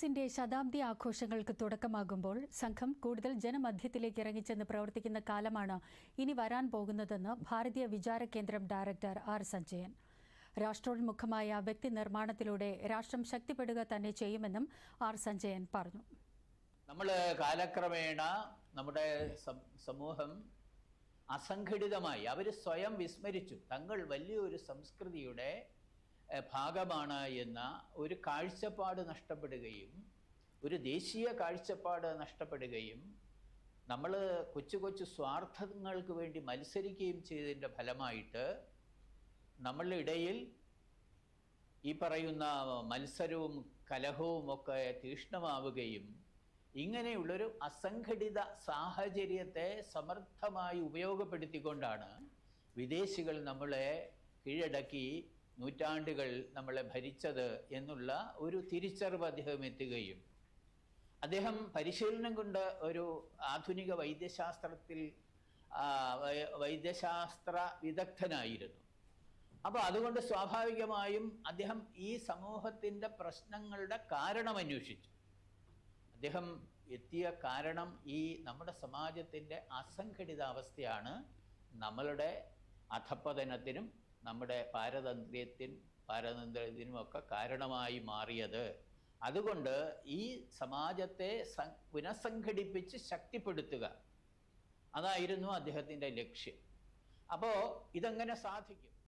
എസിന്റെ ശതാബ്ദി ആഘോഷങ്ങൾക്ക് തുടക്കമാകുമ്പോൾ സംഘം കൂടുതൽ ജനമധ്യത്തിലേക്ക് ഇറങ്ങിച്ചെന്ന് പ്രവർത്തിക്കുന്ന കാലമാണ് ഇനി വരാൻ പോകുന്നതെന്ന് ഭാരതീയ വിചാര കേന്ദ്രം ഡയറക്ടർ ആർ സഞ്ജയൻ. രാഷ്ട്രോന്മുഖമായ വ്യക്തി നിർമ്മാണത്തിലൂടെ രാഷ്ട്രം ശക്തിപ്പെടുക തന്നെ ചെയ്യുമെന്നും ആർ സഞ്ജയൻ പറഞ്ഞു. നമ്മൾ കാലക്രമേണ നമ്മുടെ സമൂഹം അസംഘടിതമായി അവർ സ്വയം വിസ്മരിച്ചു. തങ്ങൾ വലിയൊരു സംസ്കൃതിയുടെ ഭാഗമാണ് എന്ന ഒരു കാഴ്ചപ്പാട് നഷ്ടപ്പെടുകയും ഒരു ദേശീയ കാഴ്ചപ്പാട് നഷ്ടപ്പെടുകയും നമ്മൾ കൊച്ചു കൊച്ചു സ്വാർത്ഥങ്ങൾക്ക് വേണ്ടി മത്സരിക്കുകയും ചെയ്തതിന്റെ ഫലമായിട്ട് നമ്മളുടെ ഇടയിൽ ഈ പറയുന്ന മത്സരവും കലഹവും ഒക്കെ തീഷ്ണമാവുകയും ഇങ്ങനെയുള്ളൊരു അസംഘടിത സാഹചര്യത്തെ സമർത്ഥമായി ഉപയോഗപ്പെടുത്തിക്കൊണ്ടാണ് വിദേശികൾ നമ്മളെ കീഴടക്കി നൂറ്റാണ്ടുകൾ നമ്മളെ ഭരിച്ചത് എന്നുള്ള ഒരു തിരിച്ചറിവ് അദ്ദേഹം എത്തുകയും അദ്ദേഹം പരിശീലനം കൊണ്ട് ഒരു ആധുനിക വൈദ്യശാസ്ത്രത്തിൽ വൈദ്യശാസ്ത്ര വിദഗ്ധനായിരുന്നു. അപ്പോൾ അതുകൊണ്ട് സ്വാഭാവികമായും അദ്ദേഹം ഈ സമൂഹത്തിന്റെ പ്രശ്നങ്ങളുടെ കാരണം അന്വേഷിച്ചു. അദ്ദേഹം എത്തിയ കാരണം ഈ നമ്മുടെ സമാജത്തിന്റെ അസംഘടിതാവസ്ഥയാണ് നമ്മളുടെ അധപ്പതനത്തിനും നമ്മുടെ പാരതന്ത്ര്യത്തിനും പാരതന്ത്ര്യത്തിനും ഒക്കെ കാരണമായി മാറിയത്. അതുകൊണ്ട് ഈ സമാജത്തെ പുനഃസംഘടിപ്പിച്ച് ശക്തിപ്പെടുത്തുക. അതായിരുന്നു അദ്ദേഹത്തിന്റെ ലക്ഷ്യം. അപ്പോൾ ഇതെങ്ങനെ സാധിക്കും?